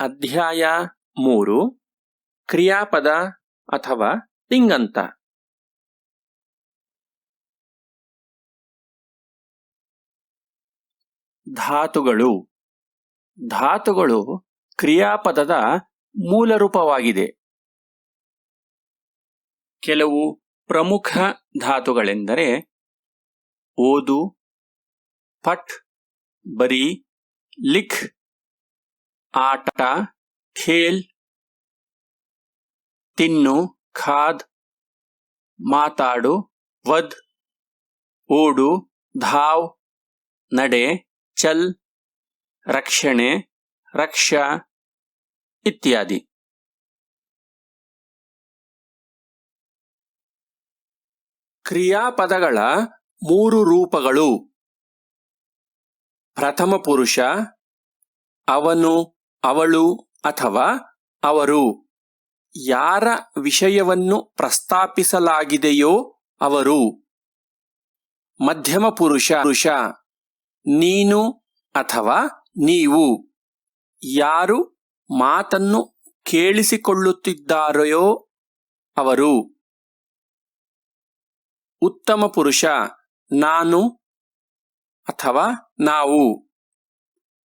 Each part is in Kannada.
ಅಧ್ಯಾಯ ಮೂರು, ಕ್ರಿಯಾಪದ ಅಥವಾ ತಿಂಗಂತ ಧಾತುಗಳು. ಧಾತುಗಳು ಕ್ರಿಯಾಪದದ ಮೂಲ ರೂಪವಾಗಿದೆ. ಕೆಲವು ಪ್ರಮುಖ ಧಾತುಗಳೆಂದರೆ ಓದು ಪಟ್ ಬರಿ, ಲಿಖ್ ಆಟ, ಖೇಲ್, ತಿನ್ನು, ಖಾದ್, ಮಾತಾಡು, ವದ್, ಓಡು, ಧಾವ್, ನಡೆ, ಚಲ್, ರಕ್ಷಣೆ, ರಕ್ಷಾ ಇತ್ಯಾದಿ. ಕ್ರಿಯಾಪದಗಳ ಮೂರು ರೂಪಗಳು. ಪ್ರಥಮ ಪುರುಷ, ಅವನು ಅವಳು ಅಥವಾ ಅವರು ಯಾರ ವಿಷಯವನ್ನು ಪ್ರಸ್ತಾಪಿಸಲಾಗಿದೆಯೋ ಅವರು. ಮಧ್ಯಮ ಪುರುಷ ಪುರುಷ, ನೀನು ಅಥವಾ ನೀವು ಯಾರು ಮಾತನ್ನು ಕೇಳಿಸಿಕೊಳ್ಳುತ್ತಿದ್ದಾರೆಯೋ ಅವರು. ಉತ್ತಮ ಪುರುಷ, ನಾನು ಅಥವಾ ನಾವು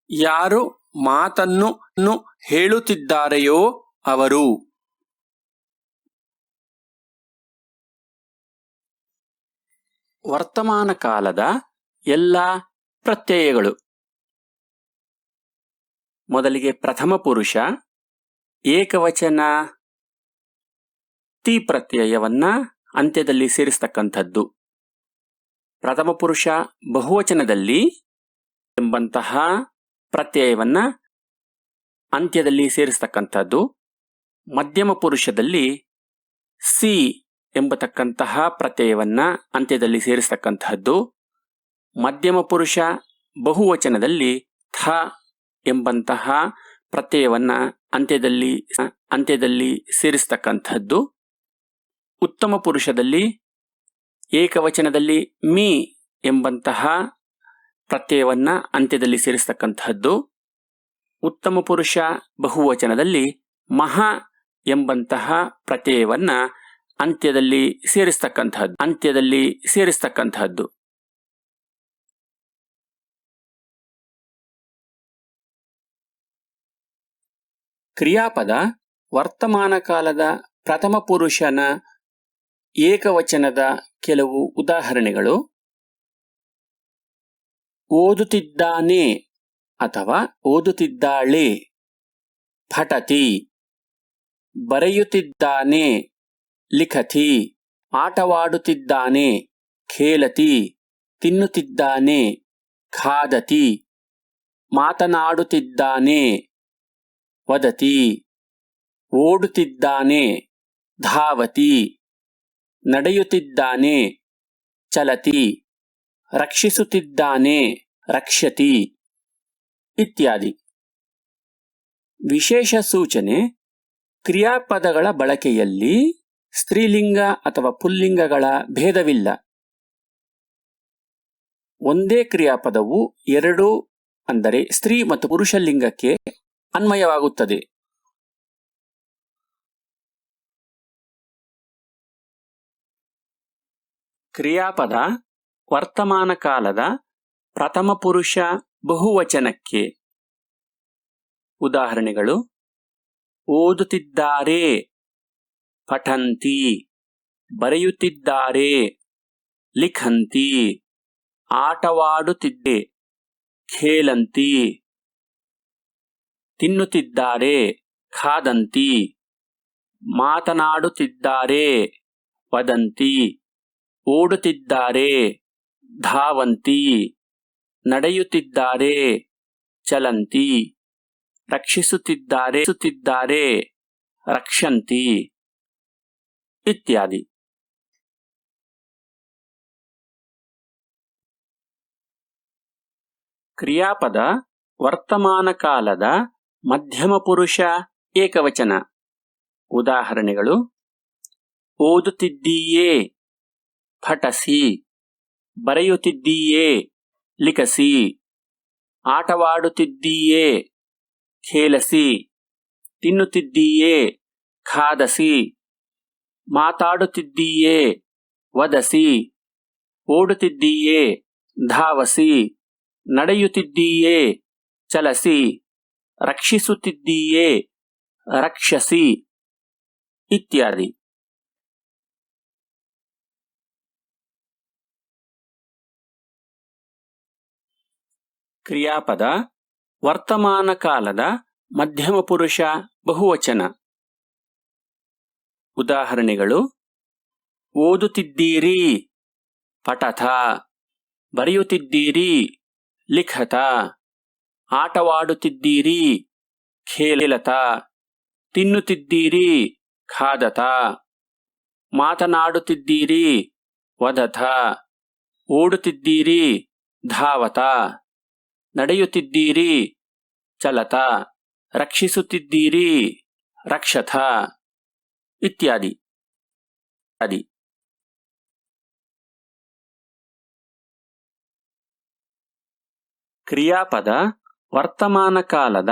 ಯಾರು ಮಾತನ್ನು ನ್ನು ಹೇಳುತ್ತಿದ್ದಾರೆಯೋ ಅವರು? ವರ್ತಮಾನ ಕಾಲದ ಎಲ್ಲ ಪ್ರತ್ಯಯಗಳು. ಮೊದಲಿಗೆ ಪ್ರಥಮ ಪುರುಷ, ಏಕವಚನ, ತಿ ಪ್ರತ್ಯಯವನ್ನ ಅಂತ್ಯದಲ್ಲಿ ಸೇರಿಸ್ತಕ್ಕಂಥದ್ದು. ಪ್ರಥಮ ಪುರುಷ ಬಹುವಚನದಲ್ಲಿ ಎಂಬಂತಹ ಪ್ರತ್ಯಯವನ್ನ ಅಂತ್ಯದಲ್ಲಿ ಸೇರಿಸತಕ್ಕಂಥದ್ದು, ಮಧ್ಯಮ ಪುರುಷದಲ್ಲಿ ಸಿ ಎಂಬತಕ್ಕಂತಹ ಪ್ರತ್ಯಯವನ್ನ ಅಂತ್ಯದಲ್ಲಿ ಸೇರಿಸ್ತಕ್ಕಂತಹದ್ದು ಮಧ್ಯಮ ಪುರುಷ ಬಹುವಚನದಲ್ಲಿ ಥ ಎಂಬಂತಹ ಪ್ರತ್ಯಯವನ್ನ ಅಂತ್ಯದಲ್ಲಿ ಅಂತ್ಯದಲ್ಲಿ ಸೇರಿಸ್ತಕ್ಕಂಥದ್ದು, ಉತ್ತಮ ಪುರುಷದಲ್ಲಿ ಏಕವಚನದಲ್ಲಿ ಮೀ ಎಂಬಂತಹ ಪ್ರತ್ಯಯವನ್ನ ಅಂತ್ಯದಲ್ಲಿ ಸೇರಿಸ್ತಕ್ಕಂತಹದ್ದು ಉತ್ತಮ ಪುರುಷ ಬಹುವಚನದಲ್ಲಿ ಮಹಾ ಎಂಬಂತಹ ಪ್ರತ್ಯಯವನ್ನ ಅಂತ್ಯದಲ್ಲಿ ಸೇರಿಸ್ತಕ್ಕಂತಹದ್ದು ಅಂತ್ಯದಲ್ಲಿ ಸೇರಿಸ್ತಕ್ಕಂತಹದ್ದು. ಕ್ರಿಯಾಪದ ವರ್ತಮಾನ ಕಾಲದ ಪ್ರಥಮ ಪುರುಷನ ಏಕವಚನದ ಕೆಲವು ಉದಾಹರಣೆಗಳು. ಓದುತ್ತಿದ್ದಾನೆ ಅಥವಾ ಓದುತ್ತಿದ್ದಾಳೆ. ಪಠತಿ. ಬರೆಯುತ್ತಿದ್ದಾನೆ. ಲಿಖತಿ. ಆಟವಾಡುತ್ತಿದ್ದಾನೆ. ಖೇಲತಿ. ತಿನ್ನುತ್ತಿದ್ದಾನೆ. ಖಾದತಿ. ಮಾತನಾಡುತ್ತಿದ್ದಾನೆ. ವದತಿ. ಓಡುತ್ತಿದ್ದಾನೆ. ಧಾವತಿ. ನಡೆಯುತ್ತಿದ್ದಾನೆ. ಚಲತಿ. ರಕ್ಷಿಸುತ್ತಿದ್ದಾನೆ, ರಕ್ಷತಿ ಇತ್ಯಾದಿ. ವಿಶೇಷ ಸೂಚನೆ, ಕ್ರಿಯಾಪದಗಳ ಬಳಕೆಯಲ್ಲಿ ಸ್ತ್ರೀಲಿಂಗ ಅಥವಾ ಪುಲ್ಲಿಂಗಗಳ ಭೇದವಿಲ್ಲ. ಒಂದೇ ಕ್ರಿಯಾಪದವು ಎರಡು ಅಂದರೆ ಸ್ತ್ರೀ ಮತ್ತು ಪುರುಷ ಲಿಂಗಕ್ಕೆ ಅನ್ವಯವಾಗುತ್ತದೆ. ಕ್ರಿಯಾಪದ ವರ್ತಮಾನ ಕಾಲದ ಪ್ರಥಮ ಪುರುಷ ಬಹುವಚನಕ್ಕೆ. ಉದಾಹರಣೆಗಳು, ಓದುತ್ತಿದ್ದಾರೆ, ಪಠಂತಿ, ಬರೆಯುತ್ತಿದ್ದಾರೆ, ಲಿಖಂತಿ, ಆಟವಾಡುತ್ತಿದ್ದೆ, ಖೇಲಂತಿ, ತಿನ್ನುತ್ತಿದ್ದಾರೆ, ಖಾದಂತಿ, ಮಾತನಾಡುತ್ತಿದ್ದಾರೆ, ವದಂತಿ, ಓಡುತ್ತಿದ್ದಾರೆ. ಧಾವಂತಿ ನಡೆಯುತ್ತಿದ್ದಾರೆ, ಚಲಂತಿ ರಕ್ಷಿಸುತ್ತಿದ್ದಾರೆ ಸುತ್ತಿದ್ದಾರೆ ರಕ್ಷಂತಿ ಇತ್ಯಾದಿ. ಕ್ರಿಯಾಪದ ವರ್ತಮಾನ ಕಾಲದ ಮಧ್ಯಮ ಪುರುಷ ಏಕವಚನ. ಉದಾಹರಣೆಗಳು, ಓದುತ್ತಿದ್ದೀಯೇ, ಪಠಸಿ. ಬರೆಯುತ್ತಿದ್ದೀಯೇ? ಲಿಖಸಿ. ಆಟವಾಡುತ್ತಿದ್ದೀಯೇ? ಖೇಲಸಿ. ತಿನ್ನುತ್ತಿದ್ದೀಯೇ? ಖಾದಸಿ. ಮಾತಾಡುತ್ತಿದ್ದೀಯೇ? ವದಸಿ. ಓಡುತ್ತಿದ್ದೀಯೇ? ಧಾವಸಿ. ನಡೆಯುತ್ತಿದ್ದೀಯೇ? ಚಲಸಿ. ರಕ್ಷಿಸುತ್ತಿದ್ದೀಯೇ? ರಕ್ಷಸಿ. ಇತ್ಯಾದಿ. ಕ್ರಿಯಾಪದ, ವರ್ತಮಾನ ಕಾಲದ, ಮಧ್ಯಮ ಪುರುಷ, ಬಹುವಚನ. ಉದಾಹರಣೆಗಳು, ಓದುತ್ತಿದ್ದೀರಿ ಪಠಥ ಬರೆಯುತ್ತಿದ್ದೀರಿ, ಲಿಖತ, ಆಟವಾಡುತ್ತಿದ್ದೀರಿ, ಖೇಲತ, ತಿನ್ನುತ್ತಿದ್ದೀರಿ, ಖಾದತ, ಮಾತನಾಡುತ್ತಿದ್ದೀರಿ, ವದಥ, ಓಡುತ್ತಿದ್ದೀರಿ, ಧಾವತ. ನಡೆಯುತ್ತಿದ್ದೀರಿ. ಚಲತ. ರಕ್ಷಿಸುತ್ತಿದ್ದೀರಿ. ರಕ್ಷಥ ಇತ್ಯಾದಿ. ಅದಿ ಕ್ರಿಯಾಪದ ವರ್ತಮಾನ ಕಾಲದ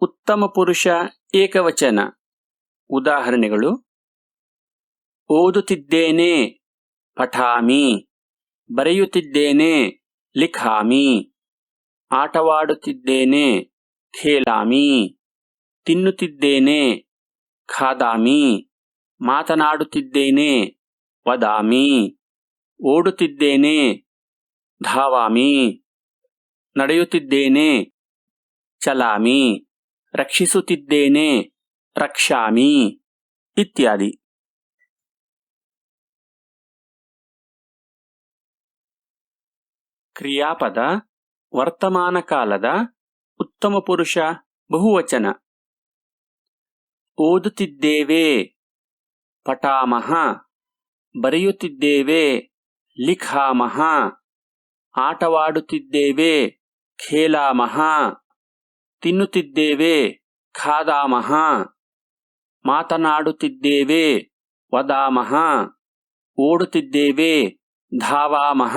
ಉತ್ತಮ ಪುರುಷ ಏಕವಚನ. ಉದಾಹರಣೆಗಳು. ಓದುತ್ತಿದ್ದೇನೆ, ಪಠಾಮಿ. ಬರೆಯುತ್ತಿದ್ದೇನೆ, ಲಿಖಾಮಿ. ಆಟವಾಡುತ್ತಿದ್ದೇನೆ ಖೇಲಾಮಿ. ತಿನ್ನುತ್ತಿದ್ದೇನೆ ಖಾದಾಮಿ. ಮಾತನಾಡುತ್ತಿದ್ದೇನೆ ವದಾಮಿ. ಓಡುತ್ತಿದ್ದೇನೆ ಧಾವಾಮಿ. ನಡೆಯುತ್ತಿದ್ದೇನೆ ಚಲಾಮಿ. ರಕ್ಷಿಸುತ್ತಿದ್ದೇನೆ ರಕ್ಷಾಮಿ. ಇತ್ಯಾದಿ. ಕ್ರಿಯಾಪದ ವರ್ತಮಾನ ಕಾಲದ ಉತ್ತಮ ಪುರುಷ ಬಹುವಚನ. ಓದುತ್ತಿದ್ದೇವೆ ಪಟಾಮಹ ಬರೆಯುತ್ತಿದ್ದೇವೆ ಲಿಖಾಮಹ ಆಟವಾಡುತ್ತಿದ್ದೇವೆ ಖೇಲಾಮಹ ತಿನ್ನುತ್ತಿದ್ದೇವೆ ಖಾದಾಮಹ ಮಾತನಾಡುತ್ತಿದ್ದೇವೆ ವದಾಮಹ ಓಡುತ್ತಿದ್ದೇವೆ ಧಾವಾಮಹ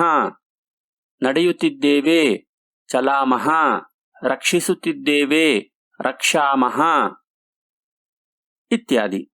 ನಡೆಯುತ್ತಿದ್ದೇವೆ ಚಲಾಮಹ ರಕ್ಷಿಸುತ್ತಿದ್ದೇವೆ ರಕ್ಷಾಮಹ ಇತ್ಯಾದಿ.